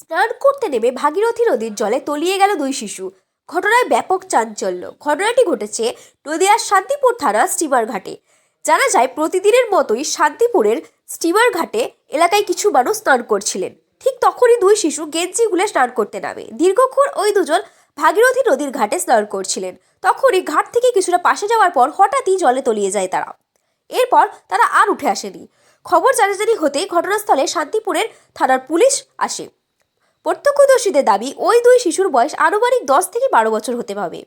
স্নান করতে নেমে ভাগীরথী নদীর জলে তলিয়ে গেল দুই শিশু। ঘটনায় ব্যাপক চাঞ্চল্য। ঘটনাটি ঘটেছে নদিয়ার শান্তিপুর থানা স্টিমার ঘাটে। জানা যায়, প্রতিদিনের মতোই শান্তিপুরের স্টিমার ঘাটে এলাকায় কিছু মানুষ স্নান করছিলেন। ঠিক তখনই দুই শিশু গেঞ্জি গুলে স্নান করতে নামে। দীর্ঘক্ষণ ওই দুজন ভাগীরথী নদীর ঘাটে স্নান করছিলেন। তখনই ঘাট থেকে কিছুটা পাশে যাওয়ার পর হঠাৎই জলে তলিয়ে যায় তারা। এরপর তারা আর উঠে আসেনি। খবর জানাজানি হতে ঘটনাস্থলে শান্তিপুরের থানার পুলিশ আসে। প্রত্যক্ষদর্শীদের দাবি, ওই দুই শিশুর বয়স আনুমানিক দশ থেকে বারো বছর হতে হবে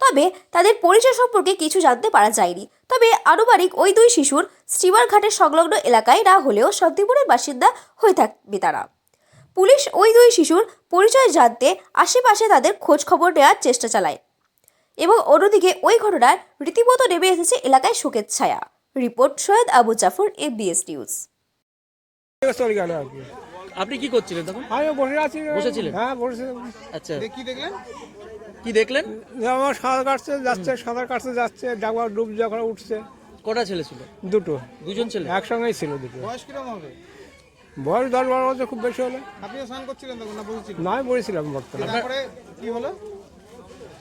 তবে তাদের পরিচয় সম্পর্কে কিছু জানতে পারা যায়নি। তবে আনুমানিক ওই দুই শিশুর স্টিমার ঘাটের সংলগ্ন এলাকায় না হলেও শান্তিপুরের বাসিন্দা হয়ে থাকবে তারা। পুলিশ ওই দুই শিশুর পরিচয় জানতে আশেপাশে তাদের খোঁজ খবর নেওয়ার চেষ্টা চালায় এবং অন্যদিকে ওই ঘটনায় রীতিমতো নেমে এসেছে এলাকায় শোকের ছায়া। Report Syed Abu Jafar MBS news. আপনি কি করছিলেন তখন? আমি বসে আছি। বসেছিলেন? হ্যাঁ বসে আচ্ছা। কি দেখলেন? কি দেখলেন? আমার সাঁতার কাটছে যাচ্ছে সাঁতার কাটছে যাচ্ছে ডাকবার ডুব যখন উঠছে। কটা ছেলে ছিল? দুটো। দুজন ছেলে? একসঙ্গেই ছিল দুটো। বয়স কীরকম হবে? বয়স দশ বারো বছর খুব বেশি হলে। আপনিও স্নান করছিলেন তখন না বলছিলেন নয় পড়েছিলাম বর্তমানে। তারপরে কি হলো?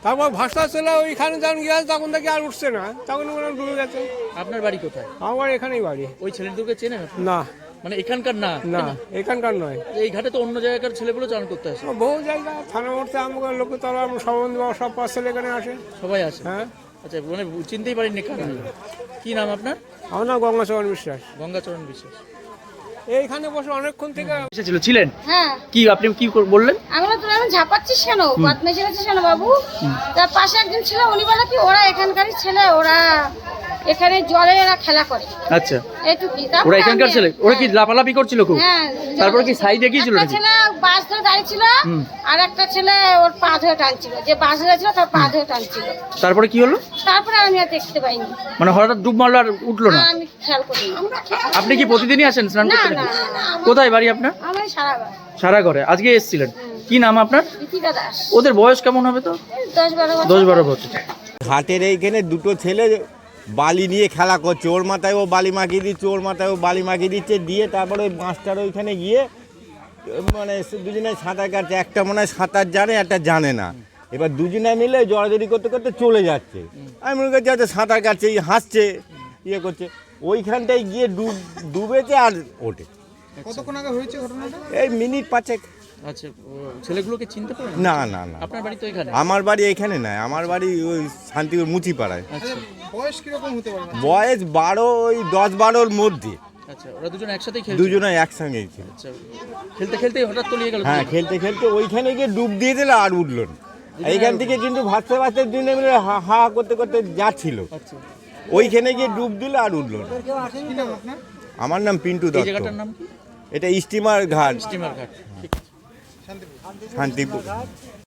তারপর ভাষা ছিল ওইখানে যখন গিয়েছে তখন থেকে আর উঠছে না। তখন ওরা ডুবে গেছে। আপনার বাড়ি কোথায়? আমার এখানেই বাড়ি। ওই ছেলেদেরকে চেনেন আপনি? না। মানে এখানকার না? না এখানকার নয়। এই ঘাটে তো অন্য জায়গাকার ছেলেগুলো চান করতে আসে। বহু জায়গা থানা মোড়তে আমাকে লোকে তলা সম্বন্ধ সব পার্সেল এখানে আসে। সবাই আসে? হ্যাঁ। আচ্ছা মানে চিনতেই পারেননি কারা কি নাম আপনার? আমার নাম গঙ্গাচরণ বিশ্বাস। গঙ্গাচরণ বিশ্বাস। এইখানে বসে অনেকক্ষণ থেকে এসেছিল ছিলেন? হ্যাঁ। কি আপনি কি বললেন? আমি তোরা এখন ঝাপাচ্ছিস কেন? কেন বাবু? তার পাশে একজন ছিল উনি বলে কি ওরা এখানকারই ছেলে ওরা এখানে জলে এরা খেলা করে। আচ্ছা। এইটুকুই ওরা তারপরে এখানকার ছেলে? ওরা কি লাফালাফি করছিল খুব? হ্যাঁ তারপরে কি সাইডে গিয়েছিল একটা নাকি? ছেলে বাস ধরে দাঁড়িয়ে ছিল হুম। আর একটা ছেলে ওর পা ধরে টানছিল। যে বাস ধরে ছিল তার পা ধরে টানছিল। তারপরে কি হলো? তারপরে আমি আর দেখতে পাইনি। মানে হঠাৎ ডুব মারলো আর উঠল না? আমি খেয়াল করিনি। আপনি কি প্রতিদিনই আসেন স্নান না করতে না নাকি? কোথায় বাড়ি আপনার? আমার সারা বার সারা ঘরে। আজকে এসেছিলেন। কি নাম আপনার? দীপিকা দাস। ওদের বয়স কেমন হবে তো? এই দশ বারো বছর। দশ বারো বছর। ঘাটের এইখানে দুটো ছেলে বালি নিয়ে খেলা করছে ওর মাথায় ও বালি মাখিয়ে দিচ্ছে ওর মাথায় ও বালি মাখিয়ে দিচ্ছে দিয়ে তারপরে ওই মাস্টার ওইখানে গিয়ে মানে দুজনে সাঁতার কাটছে। একটা মনে হয় সাঁতার জানে একটা জানে না। এবার দুজনে মিলে জড়াজড়ি করতে করতে চলে যাচ্ছে। আমি মনে করছি আচ্ছা সাঁতার কাটছে এই হাসছে ইয়ে করছে। ওইখানটায় গিয়ে ডুব ডুবেছে আর ওঠে। কতক্ষণ আগে হয়েছে ঘটনাটা? এই মিনিট পাঁচেক। আচ্ছা ছেলেগুলোকে চিনতে পারেন? না না না। আপনার বাড়ি তো এখানে? আমার বাড়ি এখানে নয় আমার বাড়ি ওই শান্তিপুর মুচিপাড়ায়। আচ্ছা। বয়স কীরকম হতে পারে? বয়স বারো ওই দশ বারোর মধ্যে। আচ্ছা ওরা দুজন একসাথেই খেলছে? দুজনে একসঙ্গেই ছিল আচ্ছা খেলতে খেলতে হঠাৎ তলিয়ে গেল হ্যাঁ খেলতে খেলতে ওইখানে গিয়ে ডুব দিয়ে দিল আর উঠল না। এইখান থেকে কিন্তু ভাসতে ভাসতে দুজনে মিলে হা হা করতে করতে যাচ্ছিল। আচ্ছা। ওইখানে গিয়ে ডুব দিল আর উঠল না। কি নাম আপনার? আমার নাম পিন্টু এই দত্ত। জায়গাটার নাম এটা স্টিমার ঘাট। স্টিমার ঘাট ঠিক আছে। শান্তিপুর শান্তিপুর